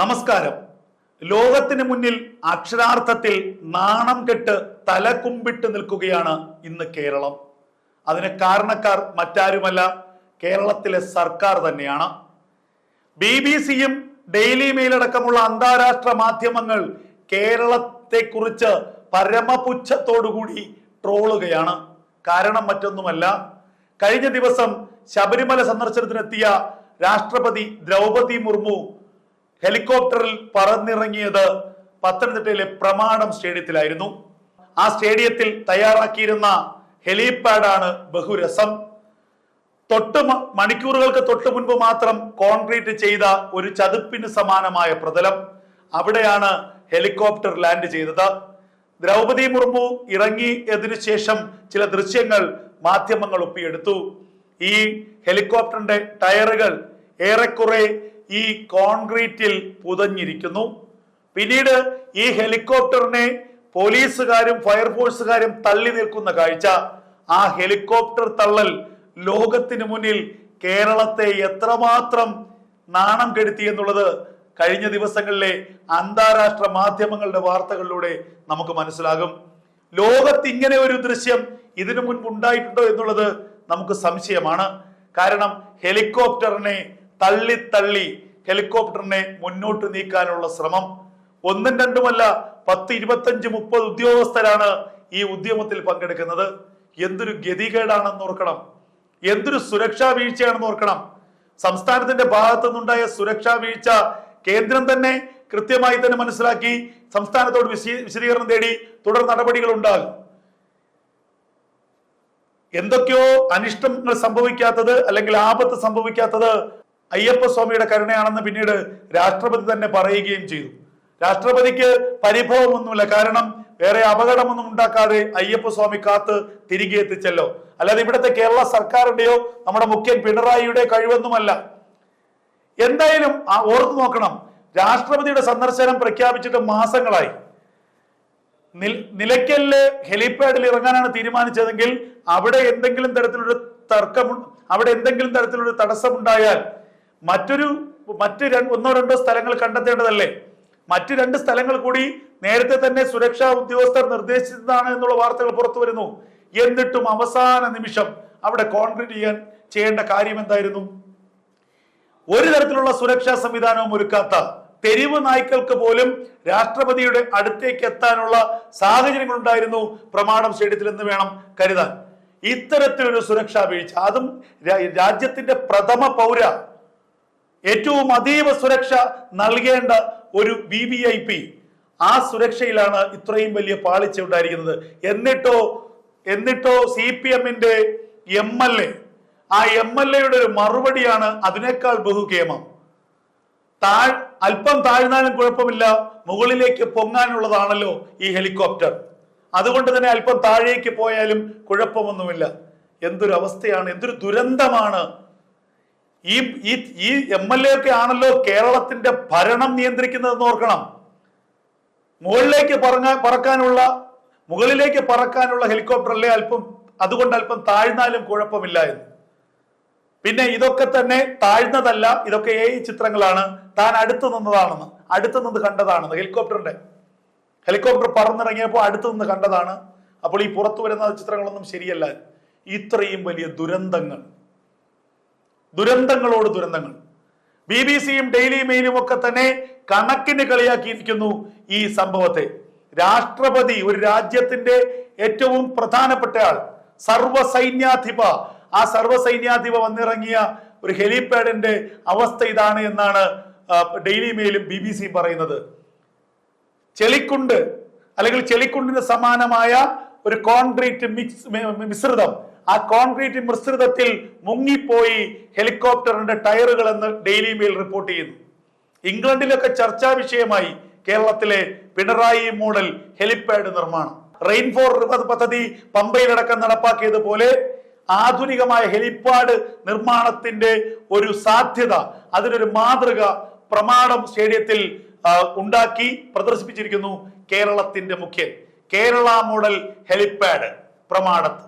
നമസ്കാരം. ലോകത്തിന് മുന്നിൽ അക്ഷരാർത്ഥത്തിൽ നാണം കെട്ട് തലകുമ്പിട്ട് നിൽക്കുകയാണ് ഇന്ന് കേരളം. അതിന് കാരണക്കാർ മറ്റാരുമല്ല കേരളത്തിലെ സർക്കാർ തന്നെയാണ്. ബി ബി സിയും ഡെയിലി മെയിൽ അടക്കമുള്ള അന്താരാഷ്ട്ര മാധ്യമങ്ങൾ കേരളത്തെ കേരളത്തെക്കുറിച്ച് പരമപുച്ഛത്തോടുകൂടി ട്രോളുകയാണ്. കാരണം മറ്റൊന്നുമല്ല കഴിഞ്ഞ ദിവസം ശബരിമല സന്ദർശനത്തിനെത്തിയ രാഷ്ട്രപതി ദ്രൗപതി മുർമു ഹെലികോപ്റ്ററിൽ പറന്നിറങ്ങിയത് പത്തനംതിട്ടയിലെ പ്രമാണം സ്റ്റേഡിയത്തിലായിരുന്നു. ആ സ്റ്റേഡിയത്തിൽ തയ്യാറാക്കിയിരുന്ന ഹെലിപാഡാണ് ബഹുരസം. തൊട്ട് മണിക്കൂറുകൾക്ക് തൊട്ട് മുൻപ് മാത്രം കോൺക്രീറ്റ് ചെയ്ത ഒരു ചതുപ്പിന് സമാനമായ പ്രതലം അവിടെയാണ് ഹെലികോപ്റ്റർ ലാൻഡ് ചെയ്തത്. ദ്രൗപതി മുർമു ഇറങ്ങിയതിനു ശേഷം ചില ദൃശ്യങ്ങൾ മാധ്യമങ്ങൾ ഒപ്പിയെടുത്തു. ഈ ഹെലികോപ്റ്ററിന്റെ ടയറുകൾ ഏറെക്കുറെ ഈ കോൺക്രീറ്റിൽ പുതഞ്ഞിരിക്കുന്നു. പിന്നീട് ഈ ഹെലികോപ്റ്ററിനെ പോലീസുകാരും ഫയർഫോഴ്സുകാരും തള്ളി നിൽക്കുന്ന കാഴ്ച. ആ ഹെലികോപ്റ്റർ തള്ളൽ ലോകത്തിന് മുന്നിൽ കേരളത്തെ എത്രമാത്രം നാണം കെടുത്തി എന്നുള്ളത് കഴിഞ്ഞ ദിവസങ്ങളിലെ അന്താരാഷ്ട്ര മാധ്യമങ്ങളുടെ വാർത്തകളിലൂടെ നമുക്ക് മനസ്സിലാകും. ലോകത്ത് ഇങ്ങനെ ഒരു ദൃശ്യം ഇതിനു മുൻപ് ഉണ്ടായിട്ടുണ്ടോ എന്നുള്ളത് നമുക്ക് സംശയമാണ്. കാരണം ഹെലികോപ്റ്ററിനെ തള്ളി തള്ളി ഹെലികോപ്റ്ററിനെ മുന്നോട്ട് നീക്കാനുള്ള ശ്രമം. ഒന്നും രണ്ടുമല്ല പത്ത് ഇരുപത്തഞ്ച് മുപ്പത് ഉദ്യോഗസ്ഥരാണ് ഈ ഉദ്യമത്തിൽ പങ്കെടുക്കുന്നത്. എന്തൊരു ഗതികേടാണെന്ന് ഓർക്കണം. എന്തൊരു സുരക്ഷാ വീഴ്ചയാണെന്ന് ഓർക്കണം. സംസ്ഥാനത്തിന്റെ ഭാഗത്തു നിന്നുണ്ടായ സുരക്ഷാ വീഴ്ച കേന്ദ്രം തന്നെ കൃത്യമായി തന്നെ മനസ്സിലാക്കി സംസ്ഥാനത്തോട് വിശദീ- വിശദീകരണം തേടി തുടർ നടപടികൾ ഉണ്ടാകും എന്തൊക്കെയോ അനിഷ്ടങ്ങൾ സംഭവിക്കാത്തത് അല്ലെങ്കിൽ ആപത്ത് സംഭവിക്കാത്തത് അയ്യപ്പ സ്വാമിയുടെ കരുണയാണെന്ന് പിന്നീട് രാഷ്ട്രപതി തന്നെ പറയുകയും ചെയ്തു. രാഷ്ട്രപതിക്ക് പരിഭവമൊന്നുമില്ല. കാരണം വേറെ അപകടമൊന്നും ഉണ്ടാക്കാതെ അയ്യപ്പ സ്വാമി കാത്ത് തിരികെ എത്തിച്ചല്ലോ. അല്ലാതെ ഇവിടുത്തെ കേരള സർക്കാരിന്റെയോ നമ്മുടെ മുഖ്യൻ പിണറായിയുടെ കഴിവൊന്നുമല്ല. എന്തായാലും ഓർത്തു നോക്കണം. രാഷ്ട്രപതിയുടെ സന്ദർശനം പ്രഖ്യാപിച്ചിട്ട് മാസങ്ങളായി. നിലയ്ക്കലിൽ ഹെലിപാഡിൽ ഇറങ്ങാനാണ് തീരുമാനിച്ചതെങ്കിൽ അവിടെ എന്തെങ്കിലും തരത്തിലൊരു തർക്കം അവിടെ എന്തെങ്കിലും തരത്തിലൊരു തടസ്സമുണ്ടായാൽ മറ്റൊരു മറ്റ് ഒന്നോ രണ്ടോ സ്ഥലങ്ങൾ കണ്ടെത്തേണ്ടതല്ലേ? മറ്റു രണ്ട് സ്ഥലങ്ങൾ കൂടി നേരത്തെ തന്നെ സുരക്ഷാ ഉദ്യോഗസ്ഥർ നിർദ്ദേശിച്ചതാണ് എന്നുള്ള വാർത്തകൾ പുറത്തു വരുന്നു. എന്നിട്ടും അവസാന നിമിഷം അവിടെ കോൺക്രീറ്റ് ചെയ്യാൻ ചെയ്യേണ്ട കാര്യം എന്തായിരുന്നു? ഒരു തരത്തിലുള്ള സുരക്ഷാ സംവിധാനവും ഒരുക്കാത്ത തെരുവ് നായ്ക്കൾക്ക് പോലും രാഷ്ട്രപതിയുടെ അടുത്തേക്ക് എത്താനുള്ള സാഹചര്യങ്ങൾ ഉണ്ടായിരുന്നു പ്രമാണം സ്റ്റേഡിയത്തിൽ എന്ന് വേണം കരുതാൻ. ഇത്തരത്തിലൊരു സുരക്ഷാ വീഴ്ച അതും രാജ്യത്തിന്റെ പ്രഥമ പൗര ഏറ്റവും അതീവ സുരക്ഷ നൽകേണ്ട ഒരു വി വി ഐ പി ആ സുരക്ഷയിലാണ് ഇത്രയും വലിയ പാളിച്ച ഉണ്ടായിരിക്കുന്നത്. എന്നിട്ടോ എന്നിട്ടോ സി പി എമ്മിന്റെ എം എൽ എ ആ എം എൽ എയുടെ ഒരു മറുപടിയാണ് അതിനേക്കാൾ ബഹുകേമം. താഴ് അല്പം താഴ്ന്നാലും കുഴപ്പമില്ല. മുകളിലേക്ക് പൊങ്ങാനുള്ളതാണല്ലോ ഈ ഹെലികോപ്റ്റർ. അതുകൊണ്ട് തന്നെ അല്പം താഴേക്ക് പോയാലും കുഴപ്പമൊന്നുമില്ല. എന്തൊരു അവസ്ഥയാണ് എന്തൊരു ദുരന്തമാണ് ഈ ഈ എം എൽ എ ഒക്കെ ആണല്ലോ കേരളത്തിന്റെ ഭരണം നിയന്ത്രിക്കുന്നതെന്ന് ഓർക്കണം. മുകളിലേക്ക് പറങ്ങാൻ പറക്കാനുള്ള മുകളിലേക്ക് പറക്കാനുള്ള ഹെലികോപ്റ്റർ അല്ലേ അല്പം അതുകൊണ്ട് അല്പം താഴ്ന്നാലും കുഴപ്പമില്ല എന്ന്. പിന്നെ ഇതൊക്കെ തന്നെ താഴ്ന്നതല്ല ഇതൊക്കെ ഏ ചിത്രങ്ങളാണ്. താൻ അടുത്ത് നിന്നതാണെന്ന് അടുത്ത് നിന്ന് കണ്ടതാണെന്ന് ഹെലികോപ്റ്ററിന്റെ ഹെലികോപ്റ്റർ പറന്നിറങ്ങിയപ്പോൾ അടുത്ത് നിന്ന് കണ്ടതാണ്. അപ്പോൾ ഈ പുറത്തു വരുന്ന ചിത്രങ്ങളൊന്നും ശരിയല്ല. ഇത്രയും വലിയ ദുരന്തങ്ങൾ. ദുരന്തങ്ങളോട് ദുരന്തങ്ങൾ. ബി ബി സിയും ഡെയിലി മെയിലും ഒക്കെ തന്നെ കണക്കിന് കളിയാക്കിയിരിക്കുന്നു ഈ സംഭവത്തെ. രാഷ്ട്രപതി ഒരു രാജ്യത്തിന്റെ ഏറ്റവും പ്രധാനപ്പെട്ട ആൾ സർവസൈന്യാധിപ ആ സർവസൈന്യാധിപ വന്നിറങ്ങിയ ഒരു ഹെലിപാഡിന്റെ അവസ്ഥ ഇതാണ് എന്നാണ് ഡെയിലി മെയിലും ബി ബി സിയും പറയുന്നത്. ചെളിക്കുണ്ട് അല്ലെങ്കിൽ ചെളിക്കുണ്ടിന് സമാനമായ ഒരു കോൺക്രീറ്റ് മിക്സ് മിശ്രിതം ആ കോൺക്രീറ്റ് മിശ്രിതത്തിൽ മുങ്ങിപ്പോയി ഹെലികോപ്റ്ററിന്റെ ടയറുകൾ എന്ന് ഡെയിലി മെയിൽ റിപ്പോർട്ട് ചെയ്യുന്നു. ഇംഗ്ലണ്ടിലൊക്കെ ചർച്ചാ വിഷയമായി കേരളത്തിലെ പിണറായി മോഡൽ ഹെലിപാഡ് നിർമ്മാണം. റെയിൻഫോർ റിവർ പദ്ധതി പമ്പയിലടക്കം നടപ്പാക്കിയതുപോലെ ആധുനികമായ ഹെലിപാഡ് നിർമ്മാണത്തിന്റെ ഒരു സാധ്യത അതിനൊരു മാതൃക പ്രമാണം സ്റ്റേഡിയത്തിൽ ഉണ്ടാക്കി പ്രദർശിപ്പിച്ചിരിക്കുന്നു കേരളത്തിന്റെ മുഖ്യൻ. Kerala model helipad പ്രമാണത്ത്.